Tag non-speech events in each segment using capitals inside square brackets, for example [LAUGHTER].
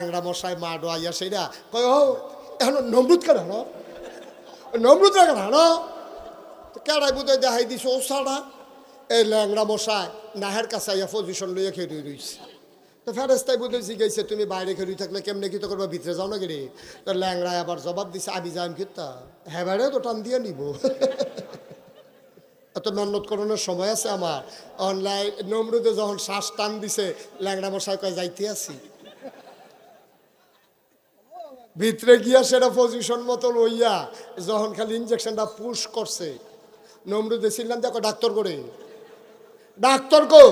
ল্যাংড়া মশাই, মা ডোয়াইয়া সেইরা কয়, ও, এখন নমরুদ কেন হানো নমরুদ কেন হানো কেড়াই বুধ দেখাই দিছে, ও সাড়া এই ল্যাংড়া মশাই, নাহের কাছে আইয়া পজিশন লইয়া খেয়ে রইছে। তো ফেরেস্তাই বুধ জিগাইছে তুমি বাইরে খেয়ে থাকলে কেমনে কি তো করবা ভিতরে যাও না গেলে? তো ল্যাংড়ায় আবার জবাব দিছে, আমি যাইম কিতা হ্যাঁ তো টান দিয়ে নিব। এত মেহনত সময় আছে আমার। অনলাইন, নমরুদে যখন শ্বাস টান দিছে, ল্যাংড়া মশাই কয়, যাইতে আছি। ভিতরে গিয়া সেটা পজিশন মতো লইয়া যখন খালি ইঞ্জেকশনটা পুশ করছে, নমরুদে ছিলাম দেখো ডাক্তার করে ডাক্তার কো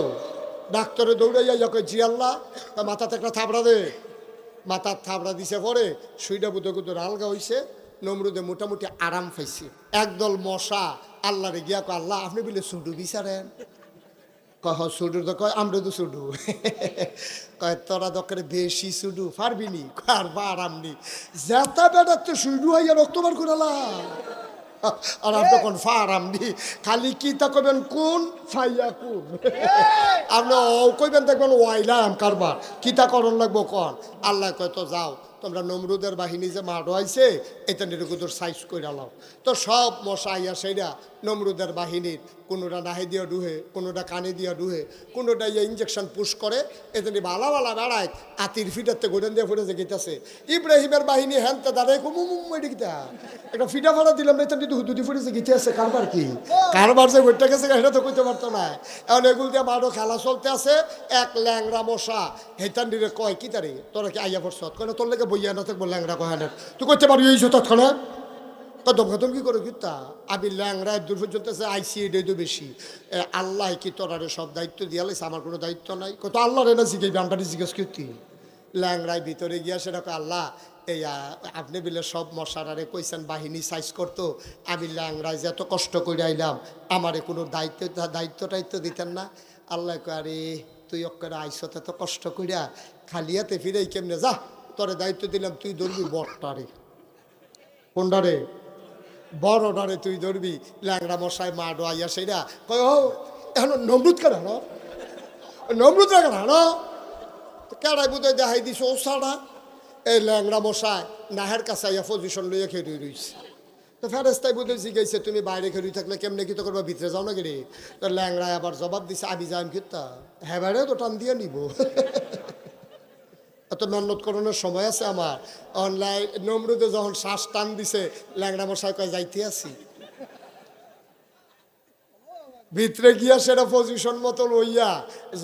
ডাক্তারে দৌড়াইয়া যাকে জি আল্লাহ, তা মাথাতে একটা থাবড়া দে। মাথার থাবড়া দিছে পরে সুইটা বুধ কুদুর আলগা হইছে, নমরুদে মোটামুটি আরাম পাইছে। একদল মশা আল্লাহরে গিয়া আল্লাহ, আপনি বলে সুডু বিচারেন। কহ সুডু তো কয় আমরা তো সুডু। [LAUGHS] কয় তোরা দরকারে বেশি সুডু পারবি নি? [LAUGHS] আর যেটা বেটার তো সুডু হইয়া রক্ত বার করালা [LAUGHS] আর আপনি কোন খালি কি তা কবেন কোন ফাইয়া কোন? আপনি ও কইবেন দেখবেন ওয়াইলাম কারবার। কি তা করণ লাগবো কন? আল্লাহ কয় তো যাও তোমরা নমরুদের বাহিনী যে মাঠো আইছে এটা নিরুকুদুর সাইজ করে আলাও তো সব মশা আইয়া সেইরা নমরুদের বাহিনীর কোনোটা নাহে দিয়া ডুহে, কোনোটা কানে দিয়া ডুহে, কোনোটা ইয়ে ইঞ্জেকশন পুশ করে এতে বালা বালা বেড়ায় আতির ফিটাতে গোডেন দিয়ে ফুটে গেতেছে ইব্রাহিমের বাহিনী হ্যানতে দাঁড়ায় কুমু মুম্বাই গিতা একটা ফিটা ফাটা দিলাম না এটা দুদি ফুটেছে গিতে আছে কারবার কি? কারবার যে বইটা গেছে এটা তো কইতে পারতো না। এখন এগুলো দিয়ে মাঠও খেলা চলতে আছে, এক ল্যাংরা মশা। হেতান দিলে কয়, কি তারে? তোরা কি আইয়া পড়ছ? কয়, না, তোর লেগে বইয়া না থাকব ল্যাংরা কয় তুই করতে পারবি, এই তৎক্ষণাৎ? কদম কি করে কিতা আমি ল্যাংরায় দূর পর্যন্ত আইসি এটাই তো বেশি। আল্লাহ কি তোরারে সব দায়িত্ব দিয়া আমার কোনো দায়িত্ব নাই। কত আল্লাহ রে না জিজ্ঞেস বান্ডারি জিজ্ঞেস করতি ল্যাংরায় ভিতরে গিয়া সেটা কয়, আল্লাহ এই আপনি বিলে সব মশারারে কইছেন বাহিনী সাইজ করতো। আমি ল্যাংরায় যে এত কষ্ট করে আইলাম আমারে কোনো দায়িত্ব দায়িত্ব টাইত্ব দিতেন না? আল্লাহ আরে তুই অক্করে আইসত এত কষ্ট কইরা খালিয়াতে ফিরে কেমনে? যা তোরে দায়িত্ব দিলাম তুই ধরবি বটটারে কোনটারে বড়টারে তুই ধরবি, ল্যাংড়া মশাই মা ডোয়াইয়া সেইরা কয়, ও, এখন নমরুদ কেন হানো নমরুদ কেন হানো কেড়াই বুধ দেখাই দিছে, ও সাড়া এই ল্যাংড়া মশাই, নাহের কাছে আইয়া পজিশন লইয়া খেয়ে রইছে। তো ফেরেস্তাই বুধ জিগাইছে, তুমি বাইরে খেয়ে থাকলে কেমনে কি তো করবা, ভিতরে যাও না গেলে তো ল্যাংড়ায় আবার জবাব দিছে, আমি যাইম কিতা হ্যাঁ তো টান দিয়ে নিব। [LAUGHS] এত মেহনত করানোর সময় আছে আমার। অনলাইন নমরুদে যখন শ্বাস টান দিছে, ল্যাংড়া মশাই কয়, যাইতে আছি। ভিতরে গিয়া সেটা পজিশন মতো লইয়া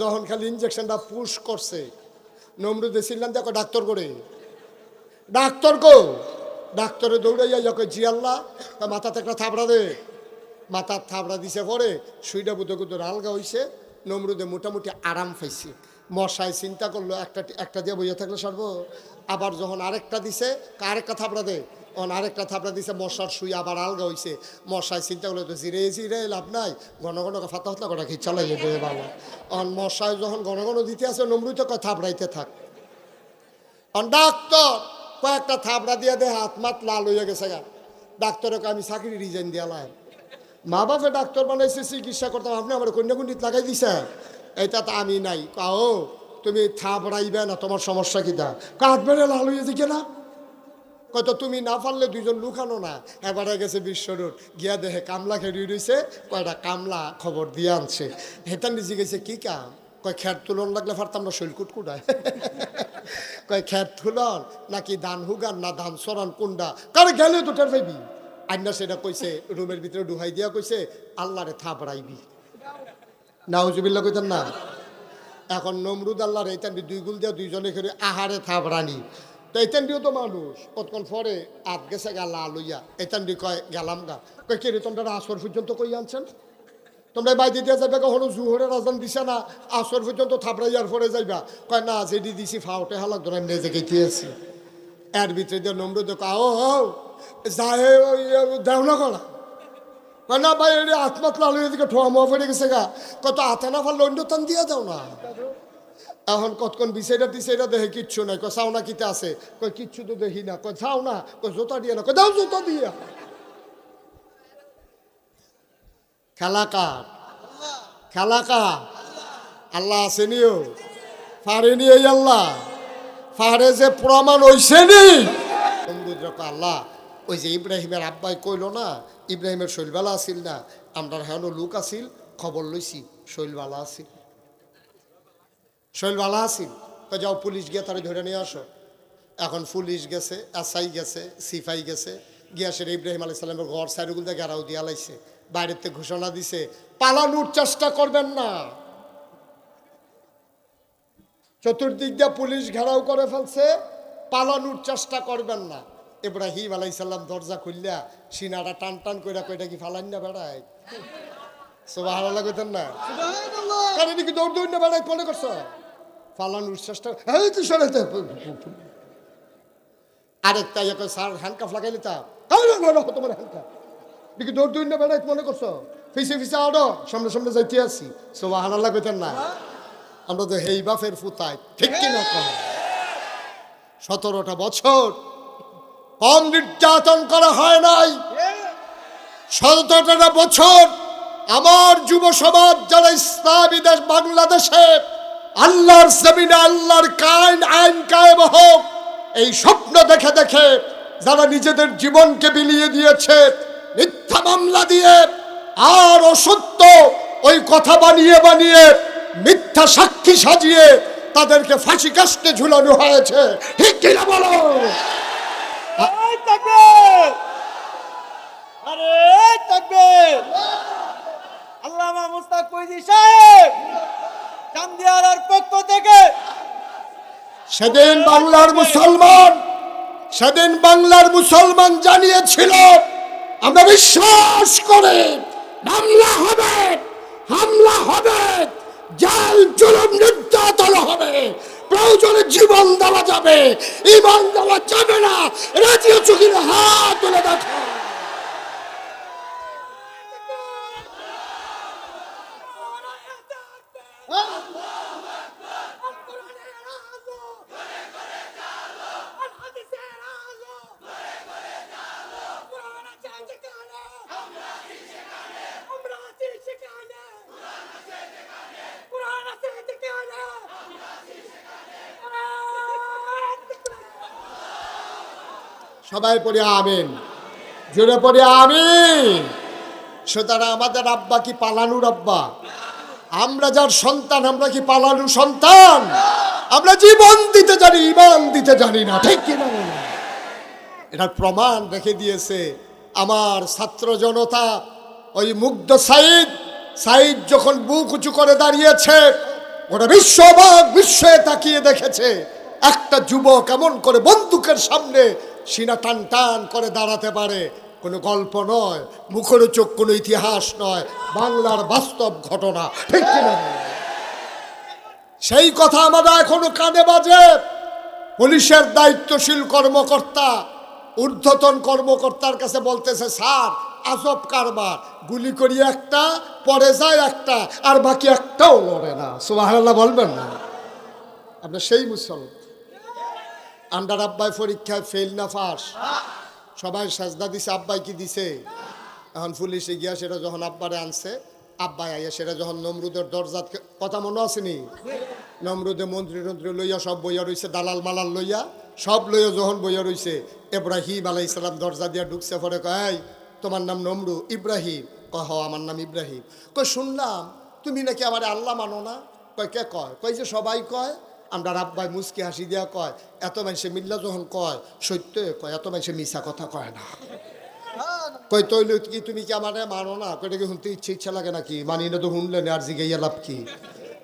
যখন খালি ইঞ্জেকশনটা পুশ করছে, নমরুদে ছিলাম দেখো ডাক্তার করে ডাক্তার কো ডাক্তারে দৌড়াইয়া যাকে জি আল্লাহ। তা মাথাতে একটা থাবড়া দে। মাথার থাবড়া দিছে পরে সুইটা বুধ কুদুর আলগা হইছে, নমরুদে মোটামুটি আরাম পাইছে। মশায় চিন্তা করল, একটা একটা দিয়ে বইয়া থাকলে সারব। আবার যখন আরেকটা দিছে আরেকটা থাবড়া দে। অন আরেকটা থাবড়া দিছে, মশার শুই আবার আলগা হইছে। মশায় চিন্তা করল, তো জিরে জিরে, লাভ নাই। ঘন ঘন ফাতা হতলা কটা কি চালাই দেবে বাবা। অন মশায় যখন ঘন ঘন দিতে আসে, নমরুদে কয় থাবড়াইতে থাক। অন ডাক্তার কয়েকটা থাবড়া দিয়ে দে, হাত মাত লাল হয়ে গেছে গা। ডাক্তারকে আমি চাকরি রিজাইন দিয়ালাম মা বাপে ডাক্তার বানাইছে, চিকিৎসা করতাম আপনি আমার কন্যাকুণ্ডিত লাগাই দিছে এটা তো আমি নাই। কাও, তুমি থা থাবড়াইবে না, তোমার সমস্যা কি দা কাঠ বেড়ে লাল হয়ে দিকে না কত তুমি না পারলে দুজন লুকানো না। এবারে গেছে বিশ্বরোড গিয়া দেহে কামলা খেয়ে রয়েছে কয়টা কামলা খবর দিয়ে আনছে। হেতান নিজে গেছে কি কাম? কয় খ্যাট তুলন লাগলে ফারতাম না শৈল কুটকুটায় [LAUGHS] কয় খ্যাট তুলন, নাকি ধান হুগান, না ধান সরান, কুন্ডা? কারে গেলে তো দুটার ভাইবি আইনা সেটা কইছে, রুমের ভিতরে ডুহাই দিয়া কইছে, আল্লাহরে থাপড়াইবি। নাউজুবিল্লা কইতেন না? এখন নমরুদ আল্লাহর এইটান দুই গুল দিয়া দুইজনে করে আহারে থাপড়ানি। তো এইটান দিও তো মানুষ কতক্ষণ পরে আত গেছে গা লা লইয়া এইটান দি কয়, গেলাম গা। কয়, কে রে, তোমরা আসর পর্যন্ত কই আনছেন? তোমরা বাইরে দিয়া যাবে কখনো জুহরের আজান দিছে না? আসর পর্যন্ত থাপড়াইয়ার পরে যাইবা? কয়, না যেটি দিছি, ফাউটে হালাক ধরে নেজে গেছি আছি এর ভিতরে দিয়ে নমরুদ কয় ও হো যায় ওই দেও না করা না ভাই এটা আত্মাত লাল হয়ে দিকে ঠোয়া মোয়া পড়ে গেছে গা। কত আথা না ফাল অন্য তান দিয়া দাও না। এখন কতক্ষণ বিষয়টা টিসাইটা দেখে কিচ্ছু নাই। কয় চাও না কিতে আছে? কয় কিচ্ছু তো দেখি না। কয় চাও না? কয় জোতা দিয়ে না। কয় দাও জোতা দিয়া। খেলা কার? খেলা কার? আল্লাহ আসেনিও পারেনি এই আল্লাহ। পাহাড়ে যে প্রমাণ হইছে নি। নমরুদ রে কয়, আল্লাহ ওই যে ইব্রাহিমের আব্বাই কইল না, ইব্রাহিমের শৈলবালা আছিল না, আমরা হেন লোক আছিল, খবর লইছি, শৈলবালা আছিল। শৈলবালা আছিল। তো যাও, পুলিশ গিয়ে তারা ধরে নিয়ে আসো। এখন পুলিশ গেছে আসাই গেছে, সিফাই গেছে, গিয়া সেটা ইব্রাহিম আলাই সাল্লামের ঘর সাইডগুলো গেরাও দিয়া লাইছে। থেকে ঘোষণা দিছে, পালানোর চেষ্টা করবেন না। চতুর্দিক দিয়ে পুলিশ ঘেরাও করে ফেলছে, পালানোর চেষ্টা করবেন না। ইব্রাহিম আলাইসাল্লাম দরজা খুললা সিনাটা টান টান কইরা কইটা কি ফালান না বেড়ায় লাগতেন না। কারণ কি দৌড় দৌড় না বেড়ায় মনে করছ? ফালানোর চেষ্টা এই তুই সরাইতে আরেকটা করে স্যার হ্যান্ডকাফ লাগাইলে তা তোমার হ্যান্ডকাফ দেখি দৌড় দৌড় না বেড়ায় মনে করছ? ফিসে ফিসে আড়ো সামনে সামনে যাইতে আসি। লাগতেন না। আমরা তো হেই বাফের ফুতাই ঠিক কিনা সতেরোটা বছর কম নির্যাতন করা হয় নাই। সতেরোটা বছর আমার যুব সমাজ, যারা ইসলামী দেশ বাংলাদেশে, আল্লাহর জমিনে, আল্লাহর কায়ন, আইন কায়েম হোক, এই স্বপ্ন দেখে দেখে যারা নিজেদের জীবনকে বিলিয়ে দিয়েছে, মিথ্যা মামলা দিয়ে আর অসত্য ওই কথা বানিয়ে বানিয়ে মিথ্যা সাক্ষী সাজিয়ে তাদেরকে ফাঁসি কাস্টে ঝুলানো হয়েছে। ঠিক কিনা বলো? আল্লামা মুস্তাক ফৈজি সাহেব চান্দিয়ার পক্ষ থেকে সেদিন বাংলার মুসলমান সেদিন বাংলার মুসলমান জানিয়েছিল আমরা বিশ্বাস করে হামলা হবে হামলা হবে জাল জুলুম নির্যাতন হবে। প্রয়োজনে জীবন দেওয়া যাবে। ইমান দেওয়া যাবে না। রাজিও চুকির হাত তুলে দেখো। সবাই পড়ে আমিন। জোরে পড়ে আমিন। সুতরাং আমাদের আব্বা কি পালানুর আব্বা? আমরা যার সন্তান, আমরা কি পালানু সন্তান? আমরা জীবন দিতে জানি, ইমান দিতে জানি না, ঠিক কিনা? এটার প্রমাণ রেখে দিয়েছে আমার ছাত্র জনতা, ওই মুগ্ধ সাইদ। সাইদ যখন বুক উঁচু করে দাঁড়িয়েছে ওরা বিশ্ববাগ, বিশ্বে তাকিয়ে দেখেছে, একটা যুবক কেমন করে বন্দুকের সামনে সিনা টান টান করে দাঁড়াতে পারে। কোনো গল্প নয়, মুখরোচক কোনো ইতিহাস নয়, বাংলার বাস্তব ঘটনা, ঠিক সেই কথা আমরা এখনও কানে বাজে। পুলিশের দায়িত্বশীল কর্মকর্তা, ঊর্ধ্বতন কর্মকর্তার কাছে বলতেছে, স্যার, আজব কারবার। গুলি করি একটা, পরে যায় একটা, আর বাকি একটাও লড়ে না। সুবাহান্লাহ বলবেন না। আপনার সেই মুসলমান। আন্ডার আব্বাই পরীক্ষায় ফেল না, ফাঁস। সবাই সাজদা দিছে, আব্বাই কি দিছে? এখন পুলিশে গিয়া সেটা যখন আব্বারে আনছে, আব্বাই আইয়া সেটা যখন নমরুদের দরজাত কথা মনে আসেনি নমরুদে মন্ত্রী টন্ত্রী লইয়া সব বইয়া রইছে, দালাল মালাল লইয়া, সব লইয়া যখন বইয়া রইছে, এব্রাহিম আলাই ইসলাম দরজা দিয়া ঢুকছে, পরে কয় তোমার নাম নমরু, ইব্রাহিম? কয় হ আমার নাম ইব্রাহিম। কয়, শুনলাম, তুমি নাকি আমার আল্লাহ মানো না? কয়, কে কয়? কয় যে সবাই কয় আমরা রাব্বাই মুসকি হাসি দিয়া কয়, এত মানুষে মিল্লা যখন কয়, সত্য কয়, এত মানুষে মিশা কথা কয় না। কই তৈল কি, তুমি কি আমার মানো না? কইটা কি শুনতে ইচ্ছে ইচ্ছা লাগে নাকি? মানি না তো শুনলেন আর জিগাইয়া লাভ কি?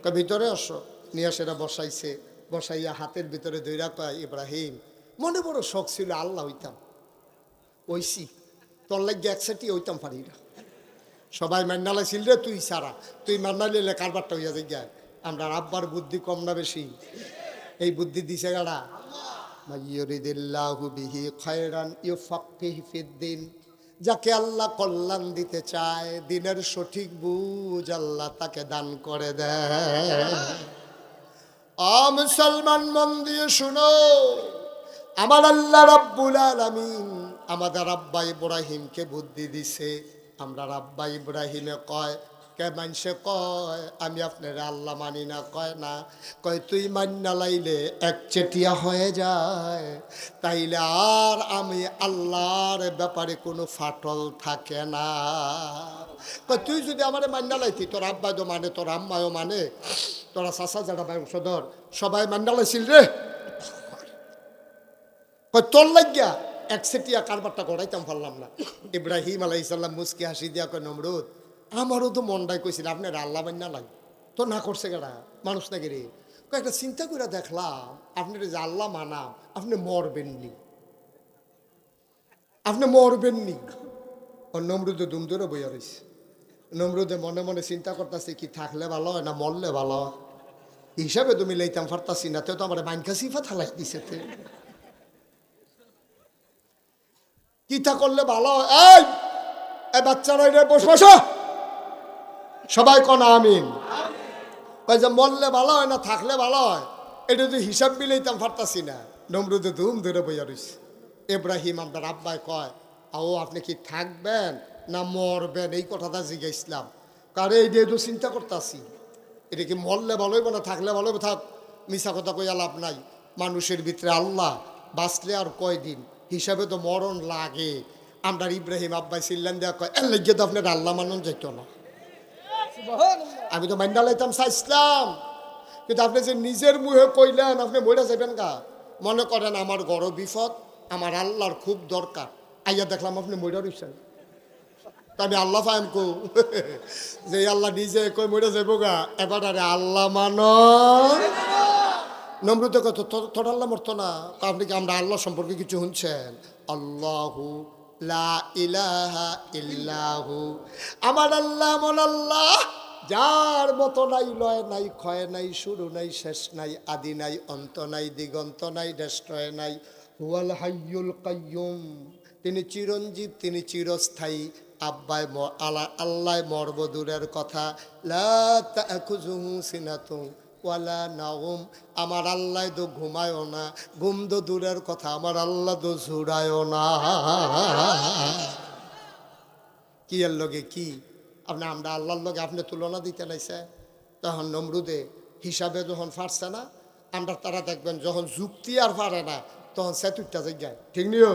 কয়, ভিতরে আসো। নিয়ে সেটা বসাইছে, বসাইয়া হাতের ভিতরে দৈরা কয়, ইব্রাহিম, মনে বড় শখ ছিল, আল্লাহ হইতাম। ওইসি, তোর লাগে একসাথে হইতাম পারি না। সবাই মান্নালা ছিল রে তুই সারা তুই মান্না নিলে কারবারটা হইয়া যাই আমরা আব্বার বুদ্ধি কম না বেশি? এই বুদ্ধি দিছে গাড়া বিহি খায়রান ইউফাক্কিহি ফিদ্দিন। যাকে আল্লাহ কল্যাণ দিতে চায়, দিনের সঠিক বুঝ আল্লাহ তাকে দান করে দেয়। মুসলমান মন দিয়ে শুনো, আমার আল্লাহ রাব্বুল আলামিন আমাদের আব্বা ইব্রাহিমকে বুদ্ধি দিছে। আমরা রাব্বা ইব্রাহিমে কয় কে মানুষে কয়, আমি আপনার আল্লাহ মানি না, কয় না। কয়, তুই মান্না লাইলে এক চেটিয়া হয়ে যায়। তাইলে আর আমি আল্লাহর ব্যাপারে কোনো ফাটল থাকে না। কয়, তুই যদি আমার মান্না লাইতি, তোর আব্বাইও মানে তোর আম্মায়ও মানে তোরা চাষা যারা বংশধর সবাই মান্না লাইছিল রে। কয়, তোর লাগিয়া এক সেটিয়া কারবারটা করাইতাম পারলাম না। ইব্রাহিম আলাই ইসাল্লাম মুসকি হাসি দিয়া কয়, নমরুদ আমারও তো মনটাই কইছিল আপনার আল্লাহ বান্না লাগে তো না করছে কেডা? মানুষ নাকি রে? একটা চিন্তা করে দেখলাম, আপনার যে আল্লাহ মানাম, আপনি মরবেননি। আপনি মরবেননি। ও নমরুদে দুম ধরে বইয়া রয়েছে নমরুদে মনে মনে চিন্তা করতেছে, কি থাকলে ভালো হয় না মরলে ভালো হিসাবে তুমি লইতাম পারতাছি না তো আমার বাইনকা সিফা থালাই দিছে। কিতা করলে ভালো? এই বাচ্চারা বস বসো। সবাই কন আমিন। কয় যে মরলে ভালো হয় না থাকলে ভালো হয়? এটা তো হিসাব মিলাইতাম, পারতাছি না। নমরুদে ধুম ধরে বইয়া রইছে। এব্রাহিম আপনার আব্বাই কয় ও আপনি কি থাকবেন না মরবেন? এই কথাটা জিজ্ঞাসলাম। কারে, এই দিয়ে চিন্তা করতেছি। এটা কি মরলে ভালো হইব না থাকলে ভালো থাক মিশা কথা কইয়া লাভ নাই। মানুষের ভিতরে আল্লাহ বাঁচলে আর কয়দিন? হিসাবে তো মরণ লাগে। আমরা ইব্রাহিম আব্বাই সিল্লান দেওয়া কয়, এর লেগে তো আপনার আল্লাহ মানন যেত না। আমি তো মাইন্ডা লাইতাম চাইছিলাম কিন্তু আপনি যে নিজের মুহে কইলেন আপনি মরে যাবেন গা মনে করেন আমার গড় বিপদ আমার আল্লাহর খুব দরকার আইয়া দেখলাম আপনি মরে রইছেন আমি আল্লাহ ফাইম কো যে আল্লাহ নিজে কই মরে যাব গা এবার আরে আল্লাহ মান নম্রত কত তোর আল্লাহ মরতো না আপনি কি আমরা আল্লাহ সম্পর্কে কিছু শুনছেন আল্লাহু লা ইলাহা আমার আল্লাহ আল্লাহ, যার মতো নাই, লয় নাই, ক্ষয় নাই, শুরু নাই, শেষ নাই, আদি নাই, অন্ত নাই, দিগন্ত নাই দেশয় নাই। হুয়াল হাইয়ুল কাইয়ুম। তিনি চিরঞ্জীব, তিনি চিরস্থায়ী। আলা আল্লাহ মর্বদূরের কথা। লা সিনাতুন। ওয়ালা নাউম আমার আল্লাহ তো ঘুমায়ও না। ঘুম তো দূরের কথা আমার আল্লাহ তো ঝুড়ায়ও না। কি এর লগে কি? আপনি আমরা আল্লাহর লগে আপনি তুলনা দিতে নাইছে। তখন নমরুদে হিসাবে যখন ফারছে না আমরা তারা দেখবেন যখন যুক্তি আর পারে না তখন সে তুইটা যায় ঠিক নিও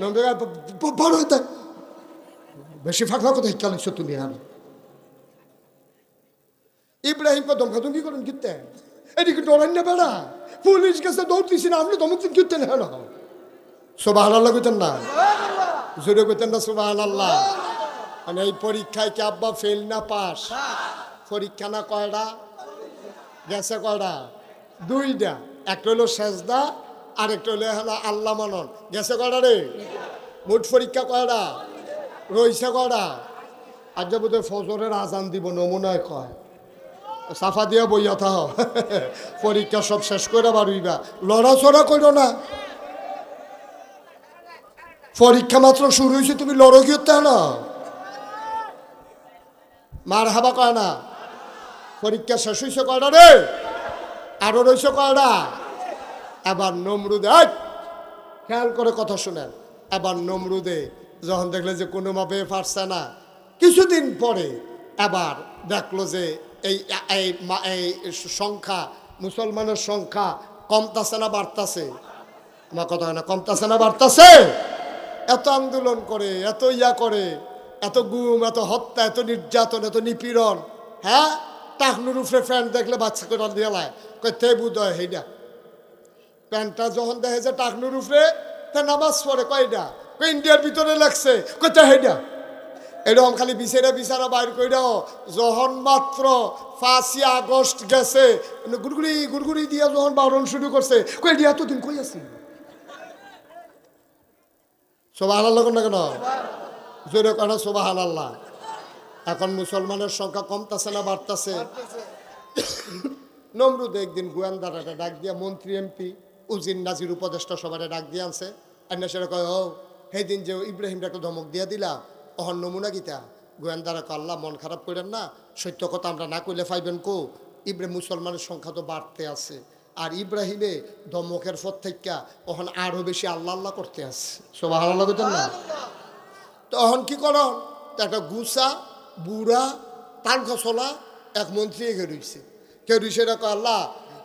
নমরুদ হইতে। বেশি ফাঁকলা কথা শিক্ষা লাগছো তুমি আর? ইব্রাহিম কদম কদম কি করেন কিনতে এদিকে ডরাই না বেড়া। পুলিশ গেছে দৌড়তেছি না, আপনি দমক কিনতে না হেন সোবাহ আল্লাহ কইতেন না? জোরে কইতেন না সোবাহ আল্লাহ মানে এই পরীক্ষায় কি আব্বা ফেল না পাস পরীক্ষা না কয়টা গেছে কয়টা দুইটা একটা হলো আর একটা হলো হলো আল্লাহ মানন। গেছে কয়টা রে? মোট পরীক্ষা কয়টা রইছে কয়টা আজ যে বোধহয় ফজরের আজান দিব, নমুনায় কয়। সাফা দিয়া বইয়া থাহ পরীক্ষা সব শেষ করে বাড়ুইবা। লড়াচড়া করো না। পরীক্ষা মাত্র শুরু হয়েছে তুমি লড়ো কি না? মার হাবা কয় না? পরীক্ষা শেষ হয়েছে কয়টা রে? আরও রয়েছে কয়টা এবার নমরুদে! খেয়াল করে কথা শুনেন। এবার নমরুদে যখন দেখলে যে কোনো কোনোভাবে পারছে না, কিছুদিন পরে এবার দেখল যে এই এই সংখ্যা, মুসলমানের সংখ্যা কমতাছে না বাড়তাছে? আমার কথা হয় না, কমতাছে না বাড়তাছে? এত আন্দোলন করে, এত ইয়া করে, এত গুম, এত হত্যা, এত নির্যাতন, এত নিপীড়ন হ্যাঁ? টাকনুর উপরে প্যান্ট দেখলে বাচ্চা করে দিয়ে লায় তে বুধয় হেইডা। প্যান্টটা যখন দেখে যে টাকনুর উপরে, তা নামাজ পড়ে কয়টা ইন্ডিয়ার ভিতরে লাগছে কইটা হেইডা। এরকম খালি বিচারা বিচারা বাইর কইরাও যখন মাত্র পাঁচই আগস্ট গেছে গুড়গুড়ি গুড়গুড়ি দিয়া যখন বারণ শুরু করছে, কই দিয়া এতদিন কই আছি? সোবাহ আল্লাহ না কেন? জোরে কেন এখন মুসলমানের সংখ্যা কমতাছে না বাড়তাছে? নমরুদ একদিন গোয়েন্দারা ডাক দিয়া মন্ত্রী, এমপি উজিন নাজির উপদেষ্টা সবাই ডাক দিয়ে আনছে। আন্না সেটা কয়, ও সেই দিন যে ইব্রাহিমটা একটা ধমক দিয়া দিলা অহন নমুনা গীতা। গোয়েন্দারা আল্লাহ, মন খারাপ করেন না, সত্য কথা আমরা না কইলে পাইবেন কো? ইব্রাহিম মুসলমানের সংখ্যা তো বাড়তে আছে। আর ইব্রাহিমে ধমকের পর থেকে অহন আরও বেশি আল্লাহ আল্লাহ করতে আছে। সব আল্লাহ করতেন না তখন কি করন একটা গুসা বুড়া পাঙ্খা চলা এক মন্ত্রী এগিয়ে রইছে। কেউ রইছে কয়, আল্লাহ,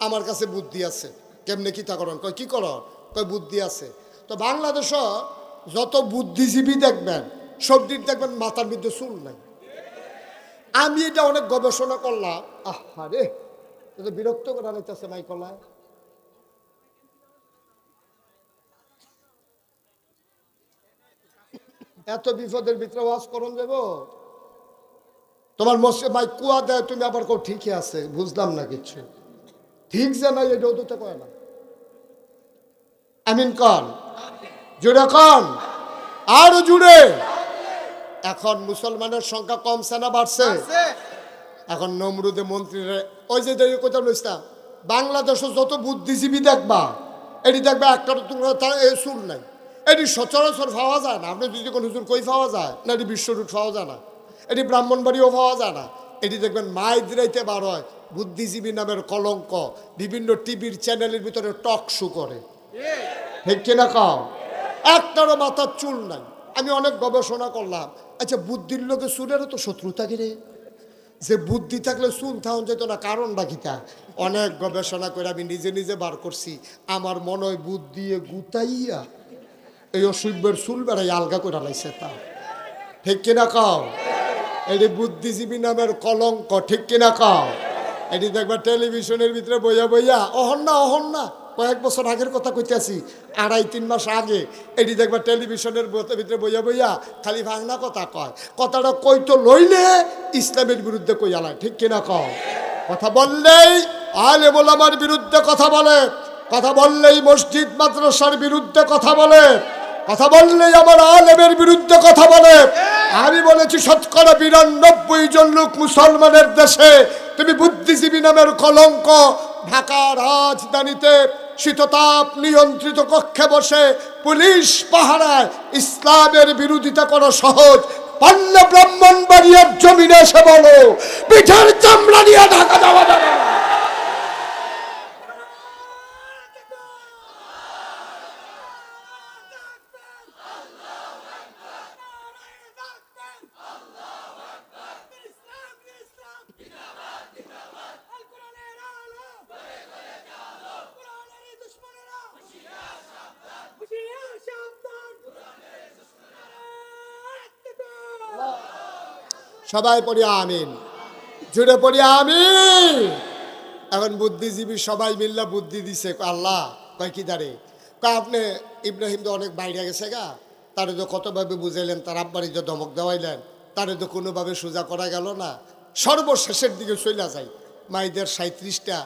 আমার কাছে বুদ্ধি আছে। কেমনে কি তা করেন কয়, কি কর কয়, বুদ্ধি আছে। তো বাংলাদেশ যত বুদ্ধিজীবী দেখবেন সব দিক দেখবেন মাথার মধ্যে চুল নাই। আমি এটা অনেক গবেষণা করলাম। আহা রে এটা বিরক্ত করা নিতেছে মাইকলায়। এত বিপদের ভিতরে ওয়াজ করুন দেব। তোমার মসজিদ, ভাই, কুয়া দেয়, তুমি আবার কেউ ঠিকই আছে, বুঝলাম না কিছু। ঠিক যে নাই এটা তো কয় না। আমিন কন। জুড়ে কন। আরও জুড়ে এখন মুসলমানের সংখ্যা কমছে না বাড়ছে? এখন নমরুদে মন্ত্রীরা ওই যে কোথাও লইতাম বাংলাদেশে যত বুদ্ধিজীবী দেখবা এটি দেখবা একটা তোমরা তার এ সুর নাই। এটি সচরাচর পাওয়া যায় না। আপনি যদি কোনো হুজুর কই পাওয়া যায় না এটি বিশ্বরূপ পাওয়া যায় না। এটি ব্রাহ্মণবাড়িও পাওয়া যায় না। এটি দেখবেন মাই দিরাইতে বার হয় বুদ্ধিজীবী নামের কলঙ্ক বিভিন্ন টিভির চ্যানেলের ভিতরে টক শো করে। ঠিক কিনা কাও? একটারও মাথার চুল নাই। আমি অনেক গবেষণা করলাম আচ্ছা বুদ্ধির লোকে চুলেরও তো শত্রুতা গিরে যে বুদ্ধি থাকলে চুল থাউন যেত না, কারণ বাকিটা অনেক গবেষণা করে আমি নিজে নিজে বার করছি। আমার মনে হয় বুদ্ধি গুতাইয়া এই অসুখের চুল বেড়াই আলগা করে লাইছে তা। ঠিক কিনা কাও? এটি বুদ্ধিজীবী নামের কলঙ্ক, ঠিক কিনা কাও? এটি দেখবা টেলিভিশনের ভিতরে বইয়া বইয়া, অহন না অহন না। কয়েক বছর আগের কথা কইতেছি আড়াই তিন মাস আগে, এটি দেখবা টেলিভিশনের ভিতরে বইয়া বইয়া খালি ভাঙনা কথা কয়। কথাটা কই তো লইলে ইসলামের বিরুদ্ধে কইয়ালায় ঠিক কিনা কও? কথা বললেই আলে আমার বিরুদ্ধে কথা বলে, কথা বললেই মসজিদ মাদ্রাসার বিরুদ্ধে কথা বলে, কথা বললেই আমার আলেমের বিরুদ্ধে কথা বলে। আমি বলেছি, শতকরা বিরানব্বই জন লোক মুসলমানের দেশে, তুমি বুদ্ধিজীবী নামের কলঙ্ক ঢাকা রাজধানীতে শীততাপ নিয়ন্ত্রিত কক্ষে বসে পুলিশ পাহারায় ইসলামের বিরোধিতা করা সহজ পান্না ব্রাহ্মণ বাড়িয়ার জমিনে এসে বলো, পিঠের চামড়া নিয়ে ঢাকা যাওয়া যাবে না। সবাই পড়ি আমিন। জুড়ে পড়ি আমিন। এখন বুদ্ধিজীবী সবাই মিল্লা বুদ্ধি দিছে আল্লাহ, কয় কি দাঁড়ে? কয় আপনি ইব্রাহিম তো অনেক বাইরে গেছে গা, তারে তো কতভাবে বুঝাইলেন, তার আব্বারি যে ধমক দেওয়াইলেন, তারে তো কোনোভাবে সোজা করা গেল না। সর্বশেষের দিকে চইলা যায় মাইদের সাঁত্রিশটা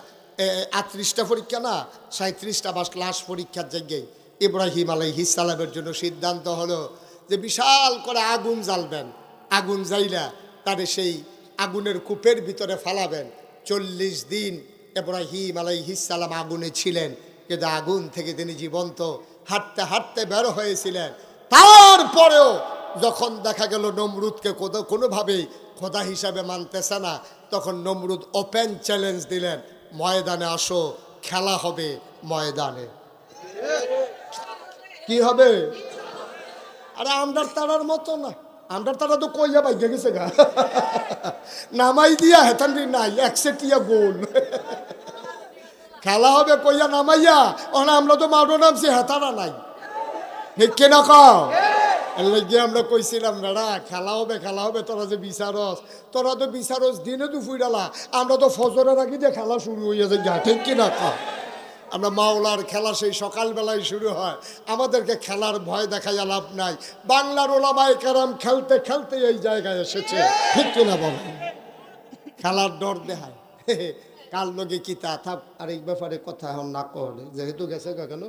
আটত্রিশটা পরীক্ষা না সাঁত্রিশটা বা ক্লাস পরীক্ষার জায়গায় ইব্রাহিম আলাইহিস সালামের জন্য সিদ্ধান্ত হলো যে বিশাল করে আগুন জ্বালবেন, আগুন যাইলা তারে সেই আগুনের কূপের ভিতরে ফালাবেন। চল্লিশ দিন এব্রাহিম আলাইহিসালাম আগুনে ছিলেন। কিন্তু আগুন থেকে তিনি জীবন্ত, হাঁটতে হাঁটতে বের হয়েছিলেন। তারপরেও যখন দেখা গেল নমরুদকে কোনোভাবেই খোদা হিসাবে মানতেছে না, তখন নমরুদ ওপেন চ্যালেঞ্জ দিলেন, ময়দানে আসো, খেলা হবে ময়দানে। কি হবে? আরে আমরার তারার মতো না। আমরার তারা তো কইয়া বাইকে গেছে গা। নামাই দিয়া হেতান নাই একসেটিয়া গোল। খেলা হবে কইয়া নামাইয়া ওখানে আমরা তো মারো নামছি, হেতারা নাই। ঠিক কিনা কও? এর আমরা কইছিলাম, বেড়া, খেলা হবে খেলা হবে, তোরা যে বিচারস, তোরা তো বিচারস, দিনে দুপুরালা আমরা তো ফজরের আগে দিয়ে খেলা শুরু গা ঠিক কিনা কও? আমরা মাওলার খেলা সেই সকালবেলায় শুরু হয়। আমাদেরকে খেলার ভয় দেখা দেখাইয়া লাভ নাই। বাংলার ওলামায় কেরাম খেলতে খেলতে এই জায়গায় এসেছে। ঠিক কিনা বলেন? খেলার ডর দেখায়। [LAUGHS] কাল লগে কি তা থাক আর এই ব্যাপারে কথা এখন না করে যেহেতু গেছে কেন?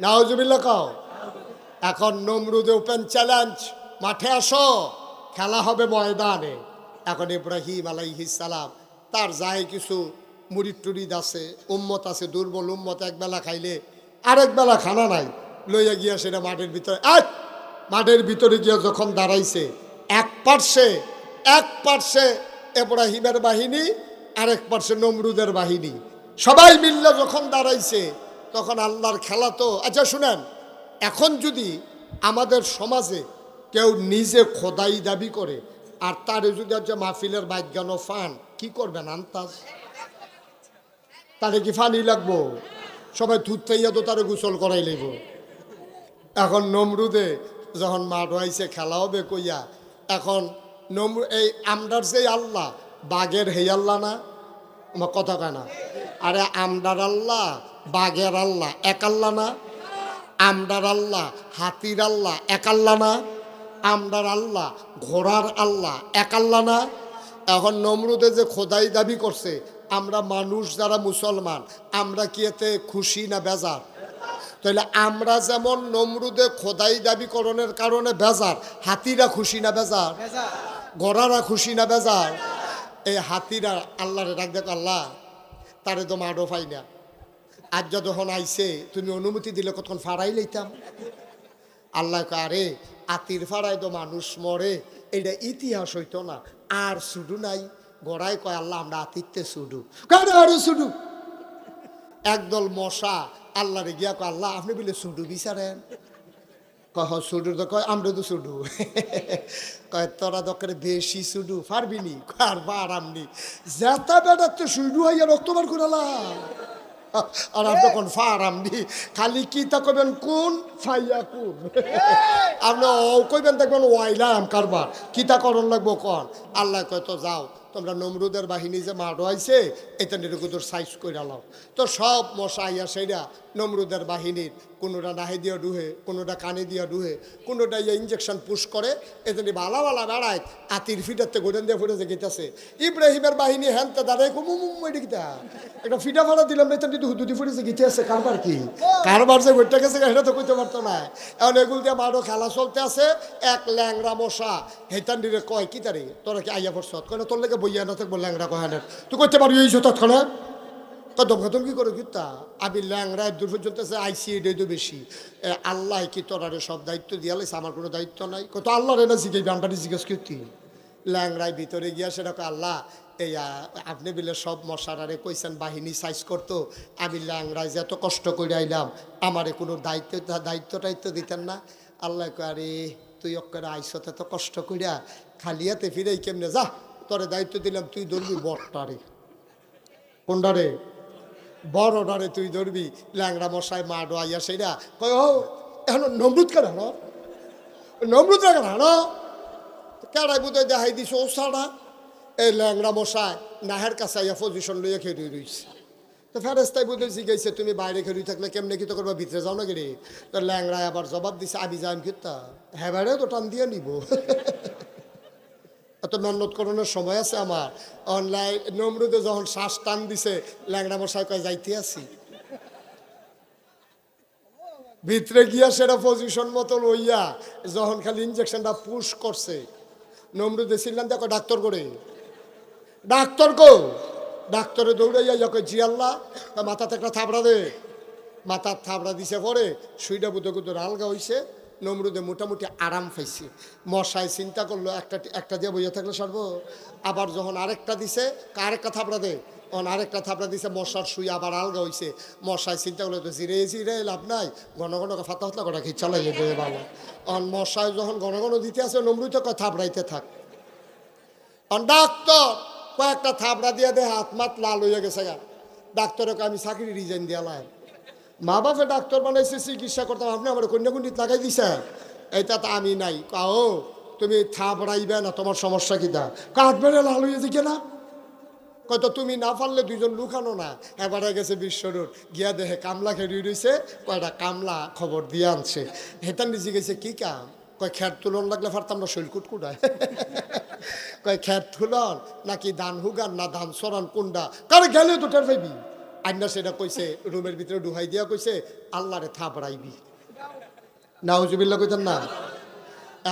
নাওজুবিল্লা কাও। এখন নমরুদে ওপেন চ্যালেঞ্জ। মাঠে আসো। খেলা হবে ময়দানে। এখন ইব্রাহিম আলাইহিস সালাম, তার যায় কিছু মুড়িদ টুরিদ আছে, উম্মত আছে, দুর্বল উম্মত, এক বেলা খাইলে আরেক বেলা খানা নাই, লইয়া গিয়া সেটা মাঠের ভিতরে আয়! মাঠের ভিতরে গিয়া যখন দাঁড়াইছে, এক পার্শ্বে এক পার্শ্বে এব্রাহিমের বাহিনী, আরেক পার্শ্বে নমরুদের বাহিনী সবাই মিললে যখন দাঁড়াইছে, তখন আল্লাহর খেলা তো আচ্ছা শুনেন, এখন যদি আমাদের সমাজে কেউ নিজে খোদাই দাবি করে, আর তারে যদি হচ্ছে মাহফিলের বাইজ্ঞান ফান, কি করবেন, আন্তাজ তারে কি ফানি লাগবো? সবাই থুত থাইয়া তো তারে গোসল করাই লাগব এখন নমরুদে যখন মাঠ হয়েছে খেলা হবে কইয়া, এখন নমরু এই আমদার সেই আল্লাহ বাঘের হেই আল্লাহ না? আমার কথা কয় না। আরে আমদার আল্লাহ বাঘের আল্লাহ, এক আল্লাহ না? আমদার আল্লাহ, হাতির আল্লাহ, এক আল্লাহ না? আমদার আল্লাহ, ঘোড়ার আল্লাহ, এক আল্লাহ না? এখন নমরুদে যে খোদাই দাবি করছে আমরা মানুষ যারা মুসলমান আমরা কি এতে খুশি না বেজার? তাহলে আমরা যেমন নমরুদে খোদাই দাবিকরণের কারণে বেজার হাতিরা খুশি না বেজার? গড়ারা খুশি না বেজার? এই হাতিরা আল্লাহরে ডাক দেখ আল্লাহ তারে তো মাডো পাই না। আজ যখন আইছে তুমি অনুমতি দিলে কতক্ষণ ফাড়াই লইতাম? আল্লাহ আরে আতির ফাড়ায় তো মানুষ মরে এটা ইতিহাস হইতো না আর শুধু নাই। গড়াই কয় আল্লাহ আমরা আতিরতে শুধু কেন আরও শুধু একদল মশা আল্লাহরে গিয়া কয় আল্লাহ আপনি বলে শুধু বিচারেন? কহ সুডু তো কয় আমরা তো সুডু [LAUGHS] কয় তোরা দরকারে বেশি সুডু পারবি নি? আর বার আমনি যেতা বেটার তো সুডু হইয়া রক্ত বার করালাম [LAUGHS] আর আপনি কোন ফার আমনি খালি কি তা কবেন কোন ফাইয়া কোন? [LAUGHS] আপনি ও কইবেন দেখবেন ওয়াইলাম কারবার। কি তা করণ লাগবো কন? আল্লাহ কয় তো যাও। তোমরা নমরুদের বাহিনী যে মাঠ হয়েছে এটা নিরকুদর সাইজ করে লাও তো সব মশাইয়া আইয়া নমরুদের বাহিনীর কোনোটা নাহে দিয়া ডুহে, কোনোটা কানে দিয়া ডুহে, কোনোটা ইয়ে ইঞ্জেকশন পুশ করে এজন্য বালা বালা বেড়ায় আতির ফিটাতে গোডেন দিয়ে ফুটেছে গেতেছে ইব্রাহিমের বাহিনী হ্যানতে দাঁড়ায় কুমু মুম্বাই একটা ফিটা ফাটা দিলাম না কিন্তু হুদুদি ফুটেছে গীতে আছে কারবার কি? কারবার যে ঘুরতে গেছে, সেটা তো কইতে পারতো না। এখন এগুলো দিয়ে মারো, খেলা চলতে আছে, এক ল্যাংরা মশা। হেতান দিলে কয়, কি তারি? তোরা কি আইয়া পড়ছ? কয়, না, তোর লেগে বইয়া না থাকব ল্যাংরা কহানের তুই করতে পারবি এই তৎক্ষণাৎ? তো দমকা কি করে কিতা আমি ল্যাংরা দূর পর্যন্ত আইসি এটাই তো বেশি আল্লাহ কি তোরারে সব দায়িত্ব দিয়া লাইছে? আমার কোনো দায়িত্ব নাই। কত আল্লাহ রে না জিজ্ঞেস বান্ডারি জিজ্ঞেস করতি। ল্যাংরায় ভিতরে গিয়া সেটা আল্লাহ, এই আপনি বিলে সব মশারারে কইছেন, বাহিনী সাইজ করতো। আমি ল্যাংরায় যে এত কষ্ট করে আইলাম, আমারে কোনো দায়িত্ব দায়িত্ব টাইত্ব দিতেন না? আল্লাহ আরে, তুই অক্করে আইসত এত কষ্ট কইরা খালিয়াতে ফিরেই কেমনে? যা, তোরে দায়িত্ব দিলাম, তুই ধরবি বটটারে কোনটারে বড় ডরে তুই ধরবি, ল্যাংড়া মশাই মা ডোয়াইয়া সেইরা কয়, ও, এখন নমরুদ কেন হানো নমরুদ কেন হানো কেড়াই বুধ দেখাই দিস ও সাড়া এই ল্যাংড়া মশাই নাহের কাছে আইয়া পজিশন লইয়া খেয়ে রইছে। তো ফেরেস্তাই বুধ জিগাইছে, তুমি বাইরে খেয়ে থাকলে কেমনে কি তো করবা, ভিতরে যাও না গেলে তো ল্যাংড়ায় আবার জবাব দিছে আবি যাইম কিতা? হ্যাঁ তো টান দিয়ে নিব। [LAUGHS] এত মেহনত করানোর সময় আছে আমার। অনলাইন নমরুদে যখন শ্বাস টান দিছে, ল্যাংড়া মশাই কয়, যাইতে আছি ভিতরে গিয়া সেটা পজিশন মতো লইয়া যখন খালি ইঞ্জেকশনটা পুশ করছে, নমরুদে ছিলাম দেখো ডাক্তার করে ডাক্তার কো ডাক্তারে দৌড়াইয়া যাকে জি আল্লাহ। তা মাথাতে একটা থাবড়া দে। মাথার থাবড়া দিছে পরে সুইটা বুধ কুদুর আলগা হইছে। নমরুদে মোটামুটি আরাম পাইছে। মশায় চিন্তা করল, একটা একটা দিয়ে বইয়া থাকলে সর্ব আবার যখন আরেকটা দিছে আরেকটা থাপড়া দে? অন আরেকটা থাপড়া দিছে, মশার শুই আবার আলগা হইছে। মশায় চিন্তা করল, তো জিরে জিরে, লাভ নাই। ঘন ঘন ফাতা ফাতলা করা কি চালাই দেবে ভালো তখন মশায় যখন ঘন ঘন দিতে আসে, নমরুদে কয় থাবড়াইতে থাক। অন ডাক্তার কয়েকটা থাপড়া দিয়ে দে, হাত মাত লাল হয়ে গেছে গা। ডাক্তারকে আমি চাকরি রিজাইন দিয়ে দিয়ালাম মা বাপে ডাক্তার বানাইছে, চিকিৎসা করতাম আপনি আমার কন্যাকুণ্ডিত লাগাই দিছে। এইটা তো আমি নাই। কাও তুমি থাবড়াইবে না তোমার সমস্যা কিটা কাঠ বেড়ে লাল হয়ে যে না কয়তো তুমি না পারলে দুইজন লুকানো না এবারে গেছে বিশ্বরোড গিয়া দেহে কামলা খেয়ে রয়েছে কয়টা কামলা খবর দিয়ে আনছে। হেতান নিজে গেছে, কি কাম? কয় খ্যার তুলন লাগলে পারতাম না শৈল কুটকুটায় কয় খ্যার তুলন নাকি ধান হুগান না ধান সরান কুন্ডা? কারে গেলে তো টের পাইবি আইনা সেটা কইছে, রুমের ভিতরে ডুহাই দিয়া কইছে, আল্লাহরে থাপড়াইবি। নাউজুবিল্লা কইতেন না?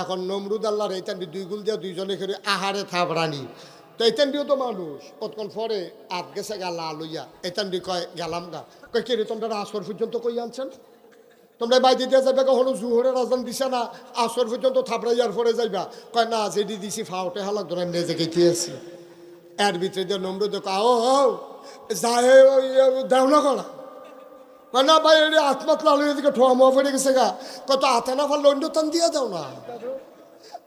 এখন নমরুদ আল্লাহর এইটান দুই গুল দিয়া দুইজনে করে আহারে থাপড়ানি। তো এইটান দিও তো মানুষ, কতক্ষণ পরে আত গেছে গা লা লইয়া এইটান দি কয়, গেলাম গা। কয়, কে রে, তোমরা আসর পর্যন্ত কই আনছেন? তোমরা বাইরে দিয়া যাবে কখনো জুহরে রাজন দিছে না? আসর পর্যন্ত থাপড়াইয়ার পরে যাইবা? কয়, না যেটি দিছি ফাউটে হালাক ধরে এমনি যে গেতে আছি এর ভিতরে দিয়ে নমরুদ কয় ও যায় দেও না করা আত্মাত ঠোয়া মোয়া গেছে গা কত দিয়ে দাও না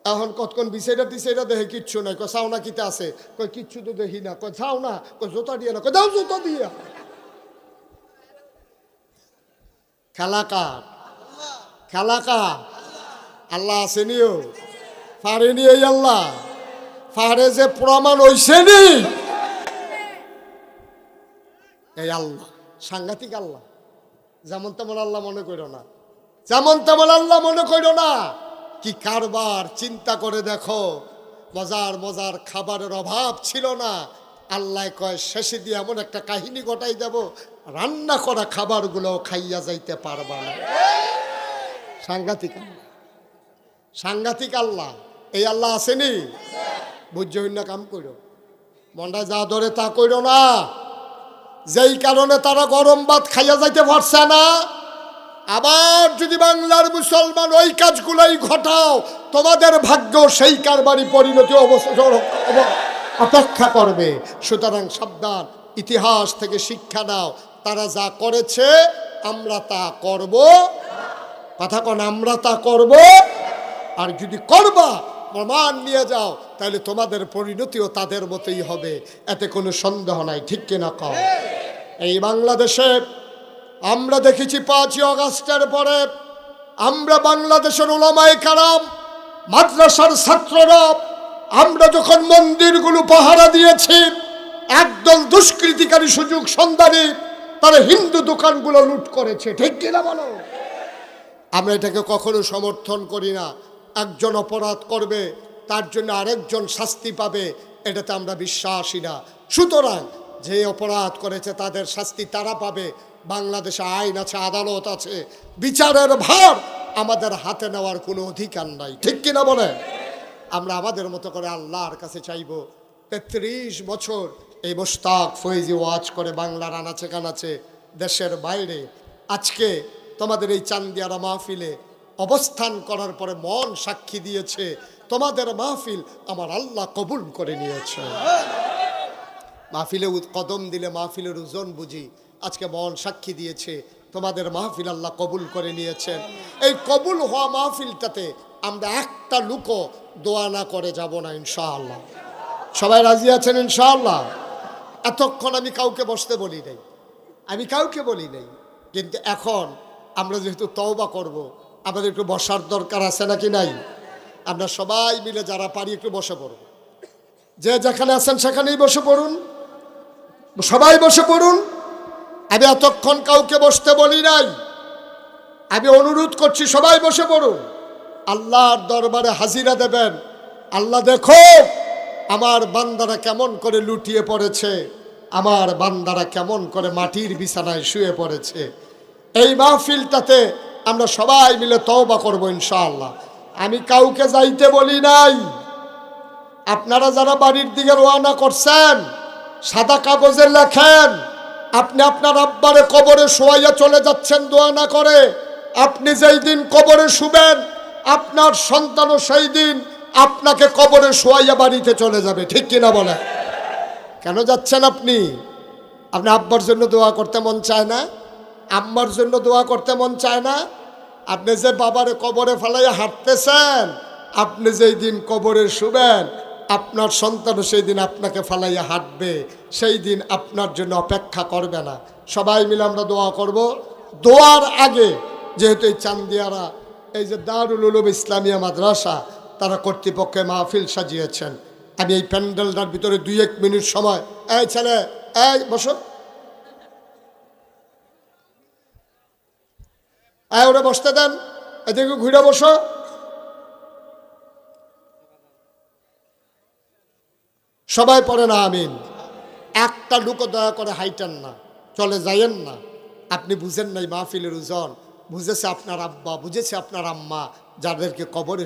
এখন কতক্ষণ টিছাইটা দেখে কিচ্ছু নাই না আছে কয় কিচ্ছু তো দেখি না কয় চাও না কয় জোতা দিয়ে না কয় দাও জোতা দিয়ে খেলা কার খেলা কার আল্লাহ এই আল্লাহ পারে যে প্রমাণ হইছেনি এই আল্লাহ, সাংঘাতিক আল্লাহ। যেমন তেমন আল্লাহ মনে করো না। যেমন তেমন আল্লাহ মনে করো না। কি কারবার, চিন্তা করে দেখো, মজার মজার খাবারের অভাব ছিল না। আল্লাহ কয়, শেষে দিয়ে এমন একটা কাহিনী ঘটাই দেব, রান্না করা খাবারগুলো খাইয়া যাইতে পারবা না। সাংঘাতিক আল্লাহ। সাংঘাতিক আল্লাহ। এই আল্লাহ আসেনি বুঝ্য কাম করো মনটা যা ধরে তা করো না। যেই কারণে তারা গরম ভাত খাইয়া যাইতে পারছে না। আবার যদি বাংলার মুসলমান ওই কাজগুলোই ঘটাও, তোমাদের ভাগ্য সেই কারবারি পরিণতি অপেক্ষা করবে। সুতরাং সাবধান, ইতিহাস থেকে শিক্ষা নাও, তারা যা করেছে, আমরা তা করব। কথা কন, আমরা তা করব। আর যদি করবা প্রমাণ নিয়ে যাও, তাহলে তোমাদের পরিণতিও তাদের মতোই হবে। এতে কোনো সন্দেহ নাই, ঠিক কিনা কম এই বাংলাদেশে আমরা দেখেছি পাঁচই অগাস্টের পরে আমরা বাংলাদেশের ওলামাই কারাম, মাদ্রাসার ছাত্ররা, আমরা যখন মন্দিরগুলো পাহারা দিয়েছি, একদল দুষ্কৃতিকারী সুযোগ সন্ধানী, তারা হিন্দু দোকানগুলো লুট করেছে, ঠিক কিনা বলো? আমরা এটাকে কখনো সমর্থন করি না। একজন অপরাধ করবে, তার জন্য আরেকজন শাস্তি পাবে, এটাতে আমরা বিশ্বাসী না। সুতরাং যে অপরাধ করেছে তাদের শাস্তি তারা পাবে। বাংলাদেশে আইন আছে, আদালত আছে, বিচারের ভার আমাদের হাতে নেওয়ার কোনো অধিকার নাই। ঠিক কিনা বলে? আমরা আমাদের মতো করে আল্লাহর কাছে চাইব, তেত্রিশ বছর এই মোস্তাক ফৈজি ওয়াজ করে বাংলার আনাচে কানাচে দেশের বাইরে। আজকে তোমাদের এই চান্দিয়ারা মাহফিলে অবস্থান করার পরে মন সাক্ষী দিয়েছে, তোমাদের মাহফিল আমার আল্লাহ কবুল করে নিয়েছে। মাহফিলে কদম দিলে মাহফিলের ওজন বুঝি, আজকে মন সাক্ষী দিয়েছে, তোমাদের মাহফিল আল্লাহ কবুল করে নিয়েছেন এই কবুল হওয়া মাহফিলটাতে আমরা একটা লুকো দোয়া না করে যাব না, ইনশাআল্লাহ। সবাই রাজি আছেন, ইনশাআল্লাহ? এতক্ষণ আমি কাউকে বসতে বলি নাই। আমি কাউকে বলি নাই। কিন্তু এখন আমরা যেহেতু তওবা করব আমাদের একটু বসার দরকার আছে নাকি নাই? আমরা সবাই মিলে যারা পারি একটু বসে পড়ব যে যেখানে আছেন সেখানেই বসে পড়ুন। সবাই বসে পড়ুন। আমি এতক্ষণ কাউকে বসতে বলি নাই। আমি অনুরোধ করছি সবাই বসে পড়ুন। আল্লাহর দরবারে হাজিরা দেবেন। আল্লাহ দেখো, আমার বান্দারা কেমন করে লুটিয়ে পড়েছে। আমার বান্দারা কেমন করে মাটির বিছানায় শুয়ে পড়েছে। এই মাহফিলটাতে আমরা সবাই মিলে তওবা করব ইনশাআল্লাহ। আমি কাউকে যাইতে বলি নাই। আপনারা যারা বাড়ির দিকে রওনা করছেন, সাদা কাগজে লেখেন, আপনি আপনার আব্বারে কবরে শোয়াইয়া চলে যাচ্ছেন, দোয়া না করে, আপনি যেই দিন কবরে শুবেন, আপনার সন্তানও সেই দিন আপনাকে কবরে শোয়াইয়া বাড়িতে চলে যাবে, ঠিক কিনা বলে কেন যাচ্ছেন আপনি? আপনি আব্বার জন্য দোয়া করতে মন চায় না? আম্মার জন্য দোয়া করতে মন চায় না। আপনি যে বাবারে কবরে ফেলাইয়া হাঁটতেছেন, আপনি যেই দিন কবরে শুবেন, আপনার সন্তানও সেই দিন আপনাকে ফালাইয়া হাঁটবে, সেই দিন আপনার জন্য অপেক্ষা করবে না। সবাই মিলে আমরা দোয়া করব। দোয়ার আগে যেহেতু এই চান্দিয়ারা, এই যে দারুল উলুম ইসলামিয়া মাদ্রাসা, তারা কর্তৃপক্ষে মাহফিল সাজিয়েছেন। আমি এই প্যান্ডেলটার ভিতরে দুই এক মিনিট সময়। এই ছেলে, এই বসো। এই ওরা বসতে দেন, এদিকে ঘুরে বসো। সবাই পড়ে না, আমিন। একটা লুকো দয়া করে হাইটেন না, চলে যাইয়েন না। আপনি বুঝেন নাই মাহফিলের ওজন, বুঝেছে আপনার আব্বা, বুঝেছে আপনার আম্মা, যাদেরকে কবরে